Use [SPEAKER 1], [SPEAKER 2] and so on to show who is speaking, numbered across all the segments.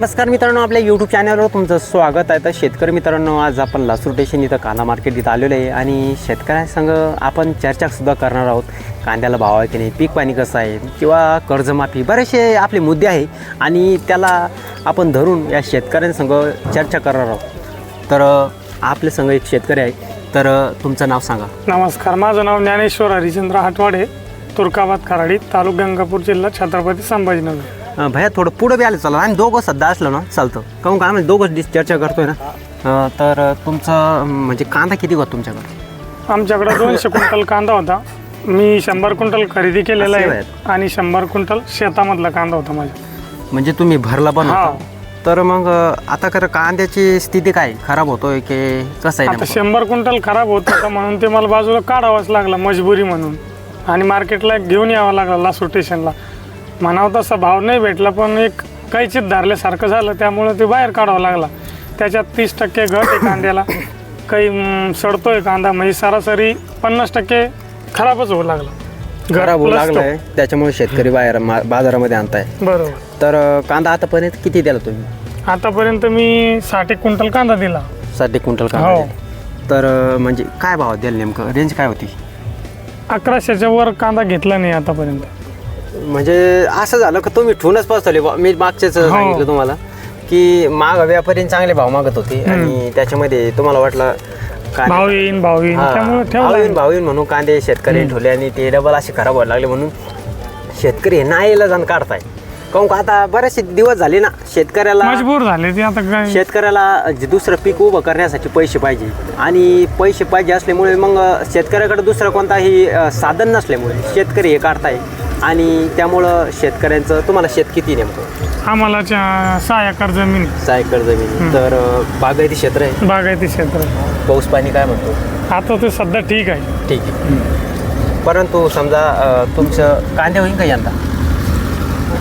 [SPEAKER 1] नमस्कार मित्रांनो आपल्या यूट्यूब चॅनलवर तुमचं स्वागत आहे. तर शेतकरी मित्रांनो आज आपण लासूर स्टेशन इथं कांदा मार्केट इथं आलेलो आहे आणि शेतकऱ्यांसंग आपण चर्चासुद्धा करणार आहोत. कांद्याला भाव आहे की नाही पीक पाणी कसं आहे किंवा कर्जमाफी बरेचसे आपले मुद्दे आहे आणि त्याला आपण धरून या शेतकऱ्यांसंग चर्चा करणार आहोत. तर आपले आपल्या संग एक शेतकरी आहे. तर तुमचं नाव सांगा.
[SPEAKER 2] नमस्कार माझं नाव ज्ञानेश्वर हरिचंद्र हाटवाडे तुर्काबाद खराडी तालुका गंगापूर जिल्हा छत्रपती संभाजीनगर.
[SPEAKER 1] भैया थोडं पुढं बी आलं चाललं आम्ही दोघं सध्या असलो ना चालतं. काहून का आम्ही दोघं डिस चर्चा करतोय ना? तर तुमचं म्हणजे कांदा किती होता तुमच्याकडे?
[SPEAKER 2] आमच्याकडे दोनशे क्विंटल कांदा होता. मी शंभर क्विंटल खरेदी केलेला
[SPEAKER 1] असे
[SPEAKER 2] आहे आणि शंभर क्विंटल शेतामधला कांदा होता माझ्या.
[SPEAKER 1] म्हणजे तुम्ही भरला पण
[SPEAKER 2] हा.
[SPEAKER 1] होता तर मग अ, आता खरं कांद्याची स्थिती काय? खराब होतोय की कसं आहे
[SPEAKER 2] आता
[SPEAKER 1] नेमकं?
[SPEAKER 2] शंभर क्विंटल खराब होत होता म्हणून ते मला बाजूला काढावाच लागला मजबुरी म्हणून. आणि मार्केटला घेऊन यावं लागलं लासूर स्टेशनला म्हणावं तसा भाव नाही भेटला पण एक कैचित धरल्यासारखं झालं. त्यामुळं ते बाहेर काढावं लागला. त्याच्यात तीस टक्के घट आहे कांद्याला. काही सडतोय कांदा म्हणजे सरासरी पन्नास टक्के खराबच होऊ लागला.
[SPEAKER 1] खराब होऊ. लागलाय त्याच्यामुळे शेतकरी बाहेर मा- बाजारामध्ये आणताय.
[SPEAKER 2] बरोबर.
[SPEAKER 1] तर अ, कांदा आतापर्यंत किती दिला तुम्ही?
[SPEAKER 2] आतापर्यंत मी साठ एक क्विंटल कांदा दिला.
[SPEAKER 1] साठी क्विंटल कांदा
[SPEAKER 2] हो.
[SPEAKER 1] दिला. तर अ, म्हणजे काय भाव द्याल नेमकं? रेंज काय होती?
[SPEAKER 2] अकराशेच्या वर कांदा घेतला नाही आतापर्यंत.
[SPEAKER 1] म्हणजे असं झालं का तुम्ही ठेवूनच पाचवले मी मागच्याच
[SPEAKER 2] हो.
[SPEAKER 1] सांगितलं तुम्हाला की माग व्यापारी चांगले भाव मागत होते आणि त्याच्यामध्ये तुम्हाला वाटलं कांदे-
[SPEAKER 2] भाव येईन भाव येईन
[SPEAKER 1] हा,
[SPEAKER 2] त्यामुळे
[SPEAKER 1] भाव
[SPEAKER 2] ठेवला
[SPEAKER 1] येईन भाव येईन म्हणून कांदे शेतकरी ठेवले आणि ते डबल असे खराब व्हायला लागले म्हणून शेतकरी नाहीला जाण काढताय. काहून का आता बरेचसे दिवस झाले ना शेतकऱ्याला
[SPEAKER 2] मजबूर झाले ते आता काय
[SPEAKER 1] शेतकऱ्याला जे दुसरं पीक उभं करण्यासाठी पैसे पाहिजे. आणि पैसे पाहिजे असल्यामुळे मग शेतकऱ्याकडे दुसरं कोणताही अ, साधन नसल्यामुळे शेतकरी हे काढताय. आणि त्यामुळं शेतकऱ्यांचं तुम्हाला शेत किती नेमकं?
[SPEAKER 2] आम्हाला चा- सहा एकर जमीन आहे.
[SPEAKER 1] सहा एकर जमीन तर अ, बागायती क्षेत्र आहे?
[SPEAKER 2] बागायती क्षेत्र
[SPEAKER 1] पाऊस पाणी काय म्हणतो?
[SPEAKER 2] आता ते सध्या ठीक आहे.
[SPEAKER 1] ठीक आहे. परंतु समजा अ, तुमचं कांदे होईल का यंदा?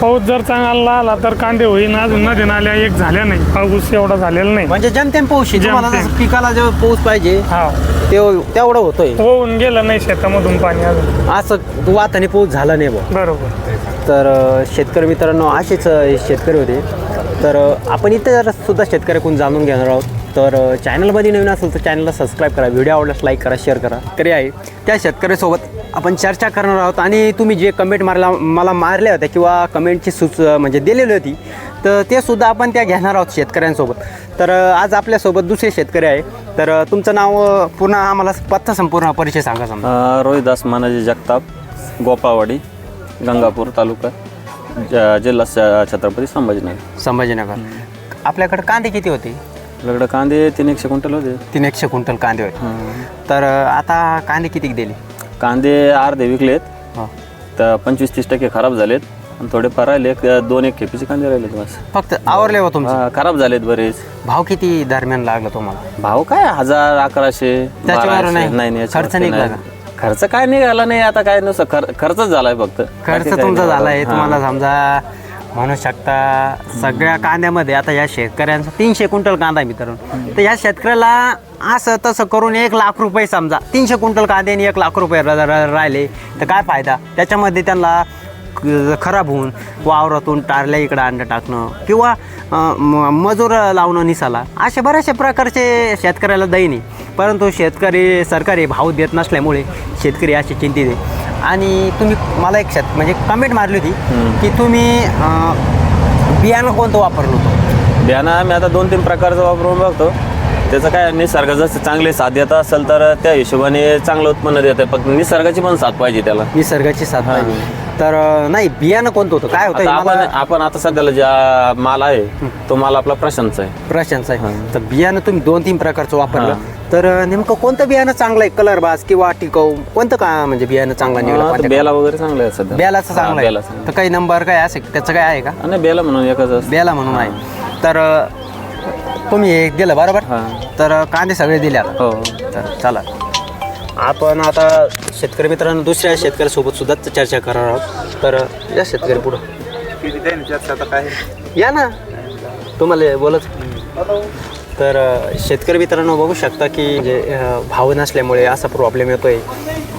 [SPEAKER 2] पाऊस जर चांगला आला तर कांदे होईन अजून नदी नाल्या एक झाल्या नाही. पाऊस एवढा झालेला नाही.
[SPEAKER 1] म्हणजे जमतेम पाऊस आहे. तुम्हाला
[SPEAKER 2] जेमतेम.
[SPEAKER 1] जसं पिकाला जेव्हा पाऊस पाहिजे
[SPEAKER 2] हा
[SPEAKER 1] ते तेवढं होतोय.
[SPEAKER 2] होऊन गेलं नाही शेतामधून पाणी अजून.
[SPEAKER 1] असं वाताने पाऊस झाला नाही बा.
[SPEAKER 2] बरोबर.
[SPEAKER 1] तर अ, शेतकरी मित्रांनो असेच अ, शेतकरी होते. तर अ, आपण इथे जरा सुद्धा शेतकऱ्याकडून जाणून घेणार आहोत. तर अ, चॅनलमध्ये नवीन असेल तर चॅनलला सबस्क्राईब करा. व्हिडिओ आवडल्यास लाईक करा शेअर करा. तरी आहे. त्या शेतकऱ्यासोबत आपण चर्चा करणार आहोत. आणि तुम्ही जे कमेंट मारला मला मारल्या होत्या किंवा कमेंटची सुच म्हणजे दिलेली होती तर ते सुद्धा आपण त्या घेणार आहोत शेतकऱ्यांसोबत. तर आज आपल्यासोबत दुसरे शेतकरी आहे. तर तुमचं नाव पूर्ण आम्हाला पत्ता संपूर्ण परिचय सांगा समजा.
[SPEAKER 3] रोहिदास मानाजी जगताप गोपावाडी गंगापूर तालुका ज जिल्हा छत्रपती संभाजीनगर.
[SPEAKER 1] संभाजीनगर. आपल्याकडे कांदे किती होते?
[SPEAKER 3] आपल्याकडे कांदे तीन एकशे क्विंटल होते
[SPEAKER 1] तीन एकशे क्विंटल कांदे होते
[SPEAKER 3] हं.
[SPEAKER 1] तर अ, आता कांदे किती दिले
[SPEAKER 3] कांदे अर्धे विकलेत
[SPEAKER 1] हो.
[SPEAKER 3] तर पंचवीस तीस टक्के खराब झालेत आणि थोडेफार राहिले एक दोन एक खेपीचे कांदे राहिलेत बस
[SPEAKER 1] फक्त आवरले हो तुमचे
[SPEAKER 3] हा, खराब झालेत बरेच
[SPEAKER 1] भाव किती दरम्यान लागला तुम्हाला
[SPEAKER 3] भाव काय हजार अकराशे
[SPEAKER 1] त्याच्यावर
[SPEAKER 3] बाराशे.
[SPEAKER 1] नाही?
[SPEAKER 3] याच्यावर
[SPEAKER 1] खर्च निघाला
[SPEAKER 3] नाही. खर्च काय निघाला नाही आता काय नुसतं खर खर्चच झालाय फक्त बाकी
[SPEAKER 1] खर्च तुमचा
[SPEAKER 3] नाही.
[SPEAKER 1] झालाय. तुम्हाला समजा म्हणू शकता सगळ्या कांद्यामध्ये आता या शेतकऱ्यांचा तीनशे क्विंटल कांदा आहे मित्रांनो. तर या शेतकऱ्याला असं तसं करून एक लाख रुपये समजा तीनशे क्विंटल कांद्याने एक लाख रुपये र- राहिले तर काय फायदा? त्याच्यामध्ये त्यांना खराब होऊन वावरातून टारल्या इकडं अंडं टाकणं किंवा म- मजूर लावणं निसाला. अशा बऱ्याचशा प्रकारचे शेतकऱ्याला दैनी परंतु शेतकरी सरकारी भाव देत नसल्यामुळे शेतकरी असे चिंतित आहे. आणि तुम्ही मला एक शेत म्हणजे कमेंट मारली होती की तुम्ही बियाणं कोणतं वापरलं होतं?
[SPEAKER 3] बियाणं आम्ही आता दोन तीन प्रकारचं वापरून बघतो. त्याचं काय निसर्ग जसं चांगले साथ देत असेल तर त्या हिशोबाने चांगलं उत्पन्न देतं फक्त निसर्गाची पण साथ पाहिजे त्याला.
[SPEAKER 1] निसर्गाची साथ पाहिजे. तर नाही बियाणं कोणतं होतं? काय होतं
[SPEAKER 3] आपण आपण आता सध्याला ज्या माल आहे तो माल आपला प्रशांतचा आहे.
[SPEAKER 1] प्रशंसा आहे. तर बियाणं तुम्ही दोन तीन प्रकारचं वापरलं. तर नेमकं कोणतं बियाणं चांगलं आहे? कलर बाज किंवा टिकाऊ? कोणतं का म्हणजे बियाणं चांगलं निघलं
[SPEAKER 3] बेला वगैरे चांगला आहे सध्या.
[SPEAKER 1] बेलाचं चांगलं
[SPEAKER 3] बेला
[SPEAKER 1] आहे.
[SPEAKER 3] चांगला
[SPEAKER 1] तर काही नंबर काय असे? त्याचं काय आहे का?
[SPEAKER 3] आणि बेला म्हणून एकच असतं.
[SPEAKER 1] बेला म्हणून आहे. तर तुम्ही एक दिलं बरोबर?
[SPEAKER 3] हा.
[SPEAKER 1] तर कांदे सगळे दिले आता.
[SPEAKER 3] हो.
[SPEAKER 1] तर चला. आपण आता शेतकरी मित्रांनो दुसऱ्या शेतकऱ्यासोबत सुद्धा चर्चा करणार आहोत. तर या शेतकरी पुढं. या ना. तुम्हाला बोलत तर शेतकरी मित्रांनो बघू शकता की जे भाव नसल्यामुळे असा प्रॉब्लेम येतोय.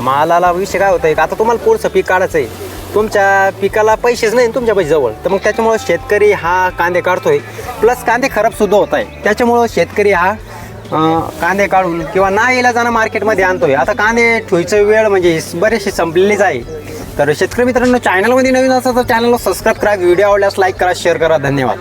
[SPEAKER 1] मालाला विषय काय होतंय? आता तुम्हाला पुढचं पीक काढायचं आहे तुमच्या पिकाला पैसेच नाही तुमच्या पैसे जवळ तर मग त्याच्यामुळं शेतकरी हा कांदे काढतोय. प्लस कांदे खराबसुद्धा होत आहे त्याच्यामुळं शेतकरी हा कांदे काढून किंवा ना येला जाणं मार्केटमध्ये आणतोय. आता कांदे ठेवायचं वेळ म्हणजे बरेचसे संपलेलीच आहे. तर शेतकरी मित्रांनो चॅनलमध्ये नवीन असं तर चॅनलला सबस्क्राईब करा. व्हिडिओ आवडल्यास लाईक करा शेअर करा. धन्यवाद.